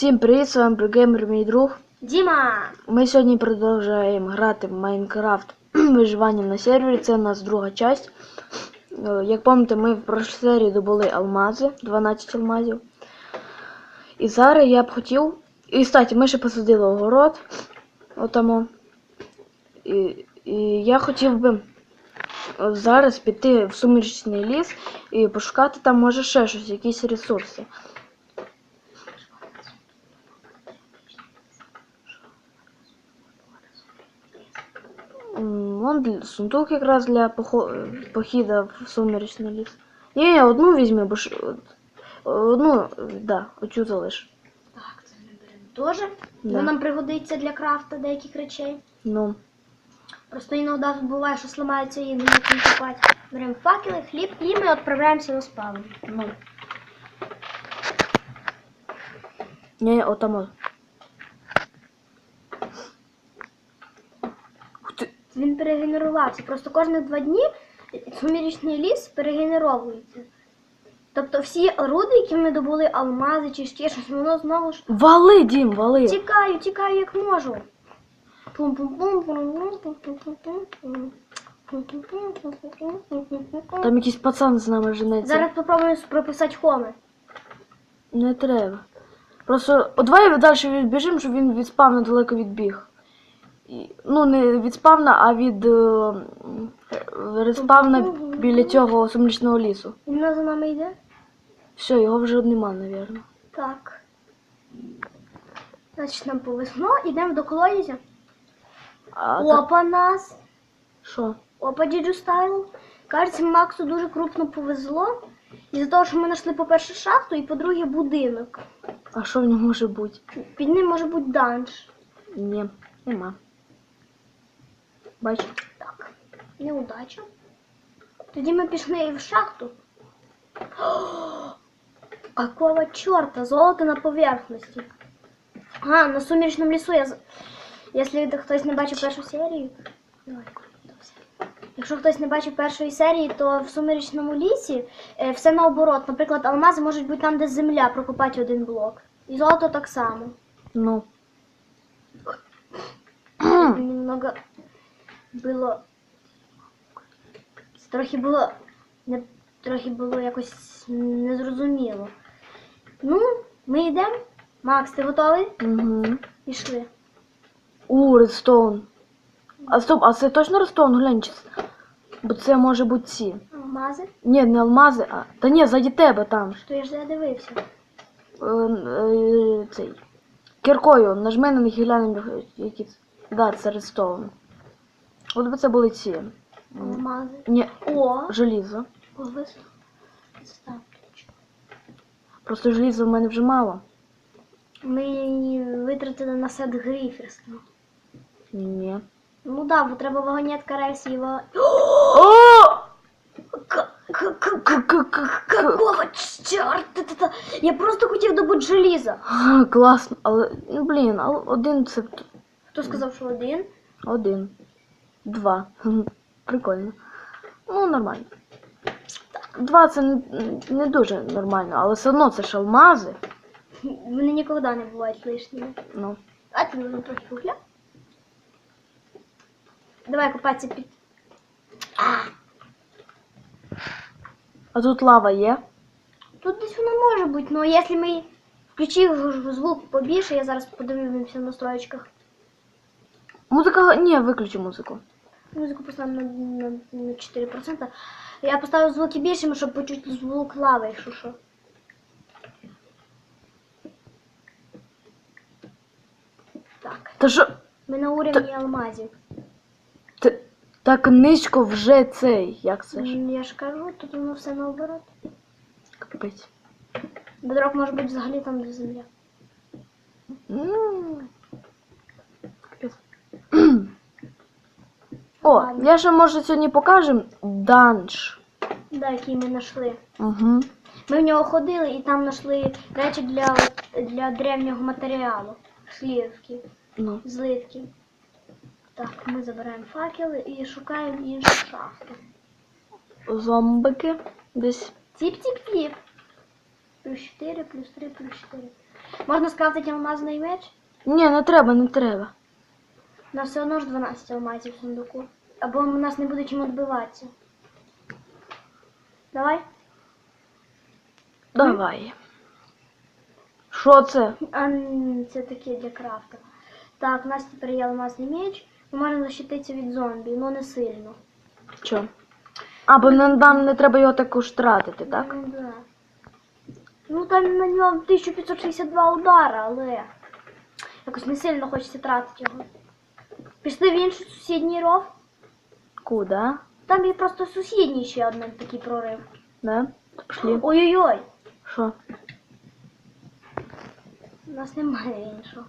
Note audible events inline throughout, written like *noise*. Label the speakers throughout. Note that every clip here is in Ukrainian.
Speaker 1: Всім привіт, з вами Бригеймер, мій друг.
Speaker 2: Діма!
Speaker 1: Ми сьогодні продовжуємо грати в Майнкрафт *clears throat* виживання на сервері. Це у нас друга часть. Е, Як пам'ятаєте, ми в прошлій серії добули алмази, 12 алмазів. І зараз я б хотів. І кстати, ми ще посадили огород. Отамо. І, і я хотів би е, зараз піти в суміречний ліс і пошукати там може ще щось, якісь ресурси. Вон сундук якраз для похо... похіда в сумеречний ліс. Ні, ні, одну візьми, бо ж одну, да, оцю залиш.
Speaker 2: Так, це ми беремо теж.
Speaker 1: Да.
Speaker 2: Воно нам пригодиться для крафта деяких речей.
Speaker 1: Ну,
Speaker 2: Просто іноді буває, що сламаються і не купати. Беремо факели, хліб і ми відправляємося на спавн.
Speaker 1: ну. Ні, отамо. Ух ти.
Speaker 2: Він перегенерувався. Просто кожні два дні сумірічний ліс перегенеровується. Тобто всі руди, які ми добули, алмази чи ще щось, воно знову ж.
Speaker 1: Вали, Дім, вали.
Speaker 2: Тікаю, тікаю як можу.
Speaker 1: Там якийсь пацан з нами женеться.
Speaker 2: Зараз спробуємо прописати хоми.
Speaker 1: Не треба. Просто о, давай далі відбіжимо, щоб він від спавна далеко відбіг. Ну, не від спавна, а від е, респавна біля цього сумрічного лісу.
Speaker 2: Він за нами йде?
Speaker 1: Все, його вже нема, напевно.
Speaker 2: Так. Значить, нам повезло, йдемо до колодязя.
Speaker 1: А
Speaker 2: Опа нас.
Speaker 1: що?
Speaker 2: Опа, діджу стайл. Кажеться, Максу дуже крупно повезло. Із-за того, що ми знайшли, по-перше, шахту і по-друге, будинок.
Speaker 1: А що в нього може бути?
Speaker 2: Під ним може бути данж.
Speaker 1: Ні, нема. Бач?
Speaker 2: Так, неудача. Тоді ми пішли в шахту. *gasps* Какого чорта? Золото на поверхності. А, на сумеречному лісу я. Якщо хтось не бачив першу серію. Давай. Якщо хтось не бачив першої серії, то в сумеречному лісі е, все наоборот. Наприклад, алмази можуть бути там, де земля, прокопати один блок. І золото так само.
Speaker 1: Ну. *clears throat*
Speaker 2: Немного було. Трохи було. Не, трохи було якось незрозуміло. Ну, ми йдемо. Макс, ти готовий?
Speaker 1: Угу.
Speaker 2: Пішли.
Speaker 1: У, редстоун. А стоп, а це точно редстоун, глянь. чи Бо це може бути ці.
Speaker 2: Алмази?
Speaker 1: Ні, не алмази, а. Та ні, заді тебе там.
Speaker 2: То я ж я дивився.
Speaker 1: Е, е, цей. Кіркою, нажми на них і глянемо, які. Да, це редстоун. От би це були ці.
Speaker 2: Алмази.
Speaker 1: Ні,
Speaker 2: О!
Speaker 1: желізо. Просто желіза в мене вже мало.
Speaker 2: Ми витратили на сет гриферства.
Speaker 1: Ні.
Speaker 2: Ну да, бо треба вагонетка рельсі і ва- *gasps*
Speaker 1: О!
Speaker 2: К- к- к-
Speaker 1: К-к-к-к.
Speaker 2: Какого чорта? Я просто хотів добути желізо.
Speaker 1: А, Класно, але ну, блін, а один це
Speaker 2: Хто сказав, що один?
Speaker 1: один. Два. *laughs* Прикольно. Ну, нормально. Два це не, дуже нормально, але все одно це ж алмази.
Speaker 2: Вони ніколи не бувають лишніми.
Speaker 1: Ну.
Speaker 2: А ти ну, трохи вугля. Давай копатися під. А,
Speaker 1: А тут лава є.
Speaker 2: тут десь воно може бути, але якщо ми включив звук побільше, я зараз подивлюся в настроєчках.
Speaker 1: Музика. Ні, виключи музику.
Speaker 2: Музику поставив на, на, на 4%. Я поставив звуки більшими, щоб почути звук лави, якщо що. Так,
Speaker 1: Та що?
Speaker 2: ми на уровні алмазів.
Speaker 1: Ти, так низько вже цей. Як це ж?
Speaker 2: М, Я ж кажу, тут воно все наоборот.
Speaker 1: Капець.
Speaker 2: Бедрок може бути взагалі там, де земля.
Speaker 1: М. Капець. *clears throat* О, я ще може сьогодні покажем данж.
Speaker 2: Да, який ми знайшли.
Speaker 1: Угу.
Speaker 2: Ми в нього ходили і там знайшли речі для, для древнього матеріалу. Слівки,
Speaker 1: Ну.
Speaker 2: зливки. Так, ми забираємо факели і шукаємо іншу шахту.
Speaker 1: Зомбики десь.
Speaker 2: Тіп-тіп-тіп. Плюс 4, плюс 3, плюс 4. Можна скрафтити алмазний меч?
Speaker 1: Ні, не треба, не треба.
Speaker 2: У нас все одно ж 12 алмазів в сундуку. Або у нас не буде чим відбиватися. Давай.
Speaker 1: Давай. Що це?
Speaker 2: А, це таке для крафта. Так, у нас тепер є алмазний меч. Ми можемо защититися від зомбі, але не сильно.
Speaker 1: Що? А, бо нам, нам не треба його також тратити, так?
Speaker 2: Ну, да. ну там на нього 1562 удара, але якось не сильно хочеться тратити його. Пішли в інший сусідній ров.
Speaker 1: Куда?
Speaker 2: Там є просто сусідній ще один такий прорив.
Speaker 1: Да? Пішли.
Speaker 2: Ой-ой-ой,
Speaker 1: Що?
Speaker 2: у нас немає іншого.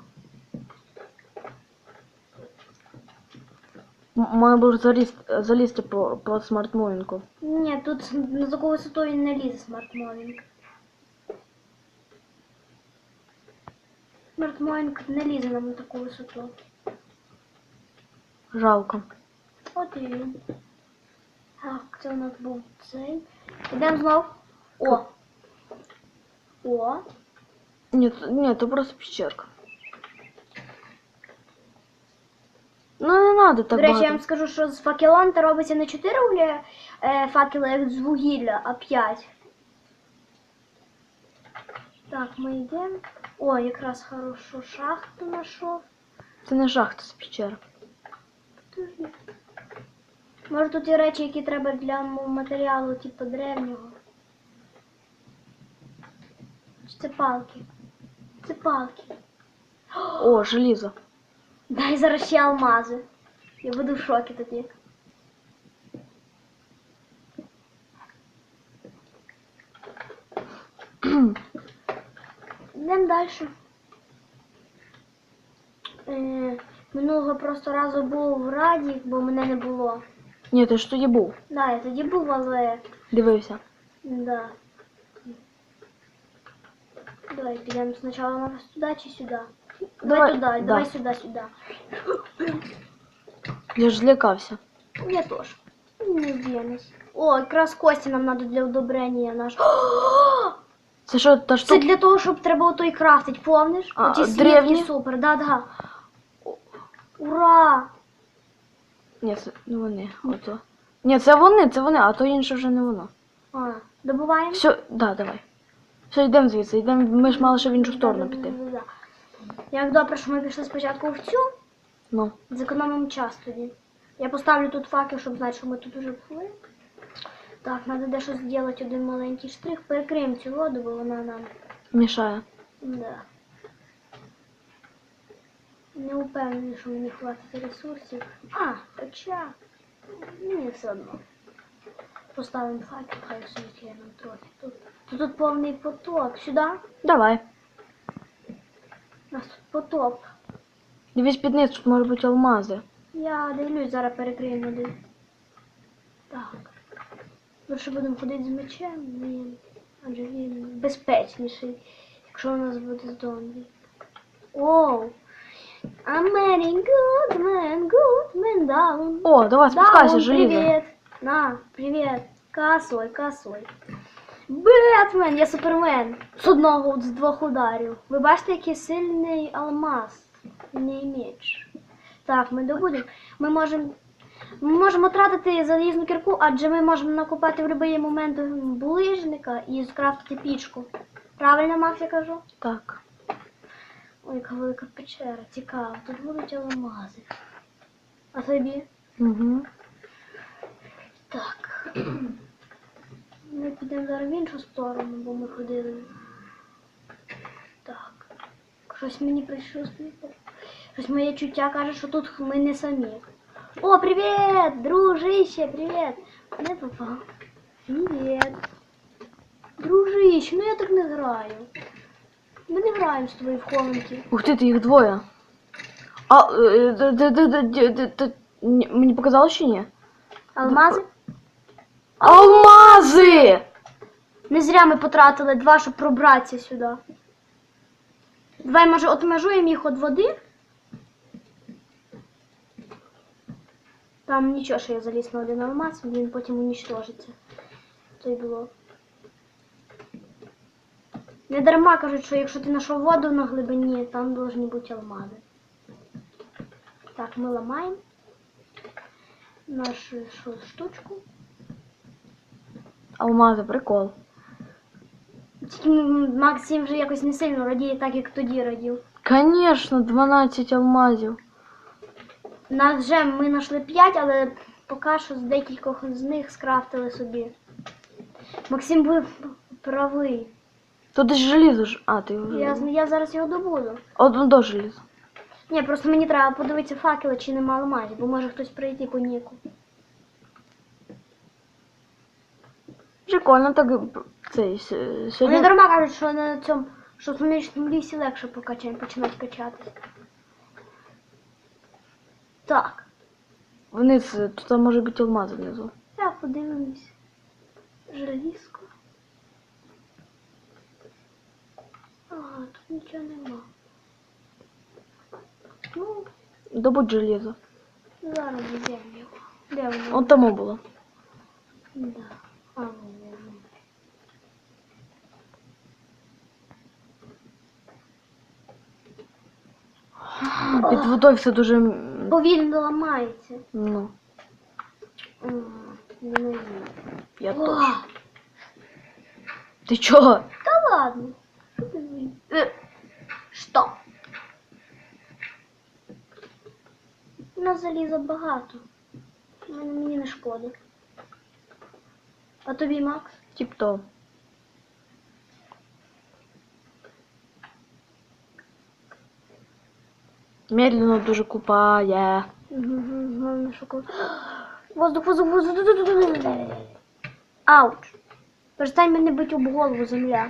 Speaker 1: М- Можна було залізти, залізти по, по смартмовінку.
Speaker 2: Ні, тут на таку висоту він не лізе смартмовінг. Смартмовінг не лізе нам на таку висоту.
Speaker 1: Жалко.
Speaker 2: От і він. Так, це у нас був цей. Ідемо знов. О! О!
Speaker 1: Ні, то- ні, то просто пещерка. Ну не надо так
Speaker 2: До речі, я
Speaker 1: багато.
Speaker 2: вам скажу, що з факеланта робиться не 4 угля е, факела, як з вугілля, а 5. Так, ми йдемо. О, якраз хорошо шахту знайшов.
Speaker 1: Це не шахта, це пещера.
Speaker 2: Може тут є речі, які треба для матеріалу, типу древнього. Чи це палки? Це палки.
Speaker 1: О, желізо.
Speaker 2: Дай зараз ще алмази. Я буду в шокі тоді. Йдемо далі. Е, минулого просто разу був в раді, бо мене не було.
Speaker 1: Ні, ти ж тоді був.
Speaker 2: Да, я тоді був, але.
Speaker 1: Дивився.
Speaker 2: Да. Давай підемо спочатку на туди чи сюди? Давай,
Speaker 1: Давай,
Speaker 2: туди,
Speaker 1: да.
Speaker 2: давай сюди, сюди.
Speaker 1: Я ж злякався.
Speaker 2: Я теж. Не вб'ємось. О, якраз кості нам треба для удобрення наш.
Speaker 1: Це що, та
Speaker 2: Це для того, щоб треба отой крафтить, помниш?
Speaker 1: А,
Speaker 2: Оті
Speaker 1: древні?
Speaker 2: супер, да, да. Ура!
Speaker 1: Ні, це не вони. Ото. Ні, це вони, це вони, а то інше вже не воно.
Speaker 2: А, добуваємо?
Speaker 1: Все, да, давай. Все, йдемо звідси, йдемо, ми ж мали ще в іншу сторону піти.
Speaker 2: Як добре, що ми пішли спочатку в цю,
Speaker 1: Ну.
Speaker 2: зекономимо час тоді. Я поставлю тут факел, щоб знати, що ми тут уже були. Так, треба дещо зробити один маленький штрих. Перекриємо цю воду, бо вона нам
Speaker 1: Мішає.
Speaker 2: Да. Не впевнений, що мені хватить ресурсів. А, хоча. Мені все одно. Поставимо факел, хай освітлює нам трохи. Тут, тут, тут повний поток. Сюди?
Speaker 1: Давай.
Speaker 2: У нас тут потоп.
Speaker 1: Дивись під низ, тут можуть бути алмази.
Speaker 2: Я дивлюсь, зараз перекриємо один. Так. Лише будемо ходити з мечем, він. Адже він безпечніший, якщо у нас буде зомбі. Оу! I'm getting good man, good man down.
Speaker 1: О, давай, спускайся,
Speaker 2: Down,
Speaker 1: желізо.
Speaker 2: привет. На, привет. Косой, косой. Бетмен, я супермен. З одного, з двох ударів. Ви бачите, який сильний алмаз. Не меч. Так, ми добудемо. Ми можемо. Ми можемо тратити залізну кірку, адже ми можемо накопати в будь-який момент булижника і скрафтити пічку. Правильно, Макс, я кажу?
Speaker 1: Так.
Speaker 2: Ой, яка велика печера, цікаво. Тут будуть алмази. А тобі?
Speaker 1: Угу.
Speaker 2: Так. *clears throat* Ми підемо зараз в іншу сторону, бо ми ходили. Так. Щось мені прийшло Щось моє чуття каже, що тут ми не самі. О, привіт! Дружище, привіт! Не попав. Привіт. Дружище, ну я так не граю. Ми не граємо з тобою в хованки.
Speaker 1: Ух ти, ти їх двоє. А, мені показалось, чи ні?
Speaker 2: Алмази?
Speaker 1: Алмази!
Speaker 2: Не зря ми потратили два, щоб пробратися сюди. Давай, може, отмежуємо їх від води. Там нічого, що я заліз на один алмаз, він потім унічтожиться. То й було. Не дарма кажуть, що якщо ти знайшов воду на глибині, там повинні бути алмази. Так, ми ламаємо нашу штучку.
Speaker 1: Алмази, прикол.
Speaker 2: Тільки Максим вже якось не сильно радіє, так як тоді радів.
Speaker 1: Конечно, 12 алмазів.
Speaker 2: Нас вже ми знайшли 5, але поки що з декількох з них скрафтили собі. Максим був правий.
Speaker 1: Тут десь желізо ж. А, ти вже.
Speaker 2: Я, я зараз його добуду.
Speaker 1: Одно до желіза.
Speaker 2: Ні, просто мені треба подивитися факели, чи нема алмазів, бо може хтось прийти по ніку.
Speaker 1: Прикольно так цей с-
Speaker 2: Вони
Speaker 1: сьогодні.
Speaker 2: дарма кажуть, що на цьому, що в сумірічному лісі легше покачати, починати качатись. Так,
Speaker 1: Вниз, е, тут може бути алмази внизу.
Speaker 2: я подивимось. Желізко. Ага, тут нічого нема. Ну,
Speaker 1: Добудь желізо.
Speaker 2: зараз йдемо його. Де воно?
Speaker 1: От тому було.
Speaker 2: Да. А, ну, воно.
Speaker 1: Під водою все дуже. м,
Speaker 2: Повільно ламається.
Speaker 1: Ну,
Speaker 2: М, Не знаю.
Speaker 1: я
Speaker 2: О,
Speaker 1: теж. Ти чого?
Speaker 2: Та ладно. Що нас заліза багато. Мені, не шкода. А тобі, Макс?
Speaker 1: Тіп то. Медленно дуже купає.
Speaker 2: Головне, що коли... Воздух, воздух, воздух. Ауч. Перестань мене бити об голову, земля.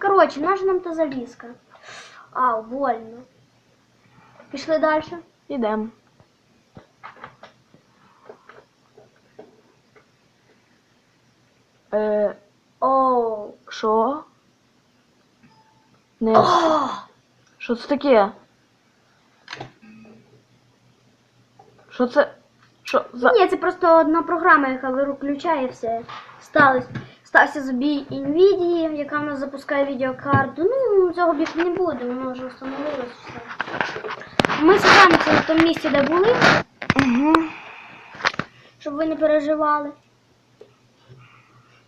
Speaker 2: Коротше, наша нам та залізка. Ау, больно. Пішли далі.
Speaker 1: Ідем. Е,
Speaker 2: Оу.
Speaker 1: що? Не.
Speaker 2: О!
Speaker 1: Що це таке? Що це? Що за.
Speaker 2: Ні, це просто одна програма, яка виключає все. Сталося. Стався забій NVIDIA, яка в нас запускає відеокарту. Ну, цього більше не буде, воно вже встановилось все. Ми сховаємося на тому місці, де були,
Speaker 1: Угу.
Speaker 2: щоб ви не переживали.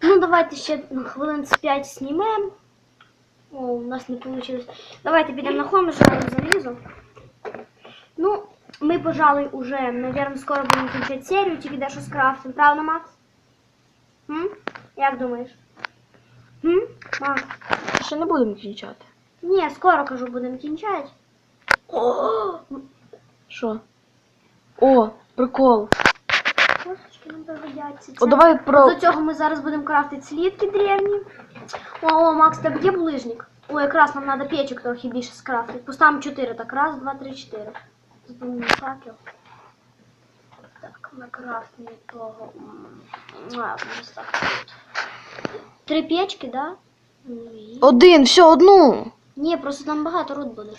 Speaker 2: Ну, давайте ще ну, хвилин з 5 знімемо. О, у нас не вийшло. Давайте підемо на хом, жаль, залізу. Ну, ми, пожалуй, уже, наверное, скоро будемо кінчати серію, тільки дещо скрафтим. Правда, Макс? М? Як думаєш? М? Макс?
Speaker 1: Ще не будемо кінчати.
Speaker 2: Ні, скоро кажу, будемо кінчати. О!
Speaker 1: Що? О, прикол.
Speaker 2: Косточки нам пригодяться.
Speaker 1: О, давай про.
Speaker 2: До цього ми зараз будемо крафтити слідки древні. О, о, Макс, тебе є булижник? О, якраз нам треба печок трохи більше скрафтити. Поставимо 4, так, раз, два, три, чотири. Факел. Так, ми крафтимо того. А. Три печки, да? Ну
Speaker 1: Один, все, одну.
Speaker 2: Ні, просто там багато руд буде.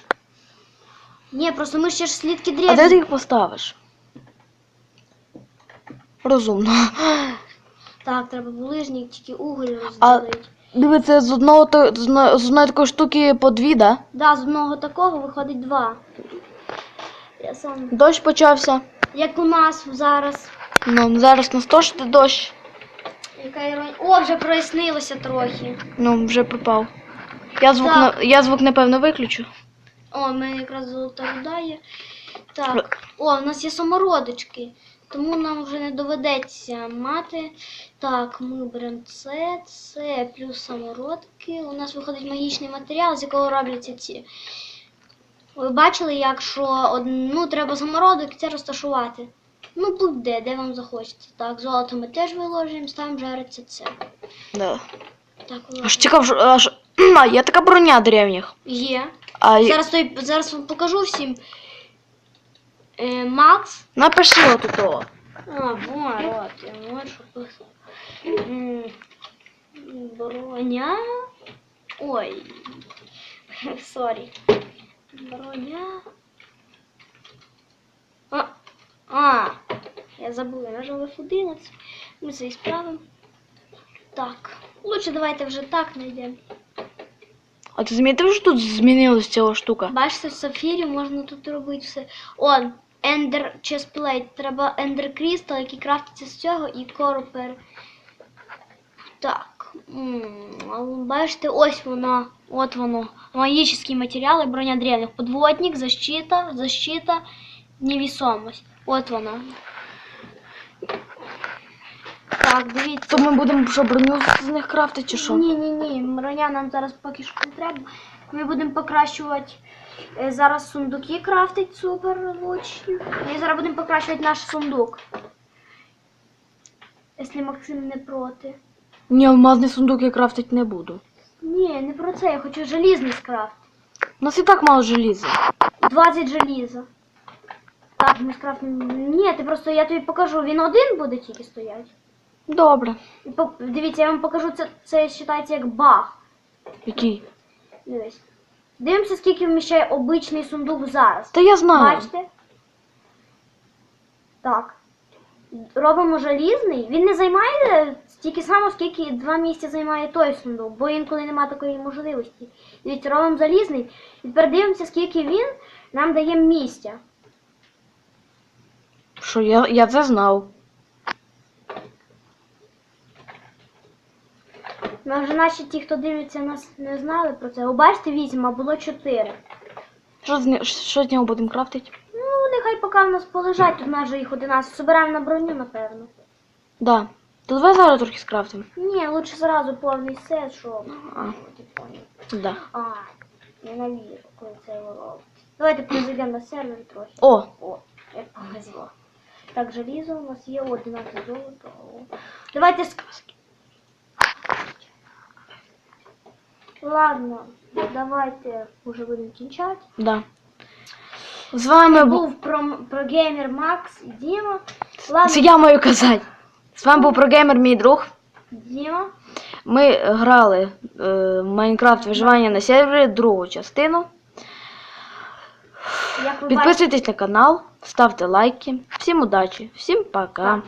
Speaker 2: Ні, просто ми ще ж слідки
Speaker 1: А де ти їх поставиш? Розумно.
Speaker 2: Так, треба булижник, тільки уголь
Speaker 1: А-
Speaker 2: розділити.
Speaker 1: Дивіться, з одного то- з одно- з одної такої штуки по дві, да?
Speaker 2: Да, з одного такого виходить два. Я сам.
Speaker 1: Дощ почався.
Speaker 2: Як у нас зараз.
Speaker 1: Ну, зараз на 100 йде дощ.
Speaker 2: Яка іронія. О, вже прояснилося трохи.
Speaker 1: Ну, вже пропав. Я звук,
Speaker 2: Так.
Speaker 1: на... я звук напевно виключу.
Speaker 2: О, в мене якраз золота руда є. Так. О, у нас є самородички. Тому нам вже не доведеться мати. Так, ми беремо це, це плюс самородки. У нас виходить магічний матеріал, з якого робляться ці. Ви бачили, як що одну треба самородок це розташувати. Ну, будь-де, де вам захочеться. Так, золото ми теж виложуємо, ставимо жариться це.
Speaker 1: Да.
Speaker 2: Так,
Speaker 1: Аж цікаво, аж... А, є така броня древніх.
Speaker 2: Є.
Speaker 1: А
Speaker 2: Зараз, той, зараз вам покажу всім. Е, Макс.
Speaker 1: напиши отут. о.
Speaker 2: А, вот, я можу писати. Броня. Ой. *laughs* Сорі. Броня. А, а, я забула, нажала F11. Ми це і справимо. Так. Лучше давайте вже так знайдемо.
Speaker 1: А ти замітив, що тут змінилась ця штука?
Speaker 2: Бачите, в сафірі можна тут робити все. Он, Ender Chestplate. Треба Ender Crystal, який крафтиться з цього, і коропер. Так. Бачите, ось воно. От воно. Магічні матеріали, броня древних. Подводник, защита, защита, невесомость. От вона. Так, дивіться.
Speaker 1: То ми будемо що броню з них крафтити чи що?
Speaker 2: Ні, ні, ні, броня нам зараз поки що не треба. Ми будемо покращувати е, зараз сундуки крафтить супер влучні. І зараз будемо покращувати наш сундук. Якщо Максим не проти.
Speaker 1: Ні, алмазний сундук я крафтити не буду.
Speaker 2: Ні, не про це, я хочу желізний скрафт.
Speaker 1: У нас і так мало желіза.
Speaker 2: 20 желіза. Так, ми скрафтимо. Ні, ти просто я тобі покажу, він один буде тільки стояти.
Speaker 1: Добре.
Speaker 2: І по- Дивіться, я вам покажу, це, це вважається як баг.
Speaker 1: Який?
Speaker 2: Дивись. Дивимося, скільки вміщає обичний сундук зараз.
Speaker 1: Та я знаю.
Speaker 2: Бачите? Так. Робимо желізний. Він не займає стільки само, скільки два місця займає той сундук, бо інколи немає такої можливості. Дивіться, робимо залізний. І тепер дивимося, скільки він нам дає місця.
Speaker 1: Що я, я це знав.
Speaker 2: Вже наші ті, хто дивиться нас, не знали про це. Бачите, вісім, а було чотири.
Speaker 1: Що з, що з нього будемо крафтити?
Speaker 2: Ну, нехай поки в нас полежать, тут нас же їх 11. Собираємо на броню, напевно.
Speaker 1: Да. То давай зараз трохи скрафтимо.
Speaker 2: Ні, лучше зразу повний сет, що.
Speaker 1: А.
Speaker 2: Ти поняв.
Speaker 1: Да.
Speaker 2: А, ненавижу, коли це робить. Давайте перезайдемо на сервер трохи.
Speaker 1: О,
Speaker 2: О, як повезло. Так, желізо у нас є 11 золота. О. Давайте ск... Ладно, давайте вже будемо кінчати.
Speaker 1: да. З вами був.
Speaker 2: Був про, про геймер Макс і Діма. Ладно,
Speaker 1: Це я маю казати. З вами був прогеймер, мій друг.
Speaker 2: Діма.
Speaker 1: Ми грали е, в Майнкрафт виживання на сервері, другу частину.
Speaker 2: Як ви
Speaker 1: Підписуйтесь на канал, ставте лайки. Всім удачі, всім пока.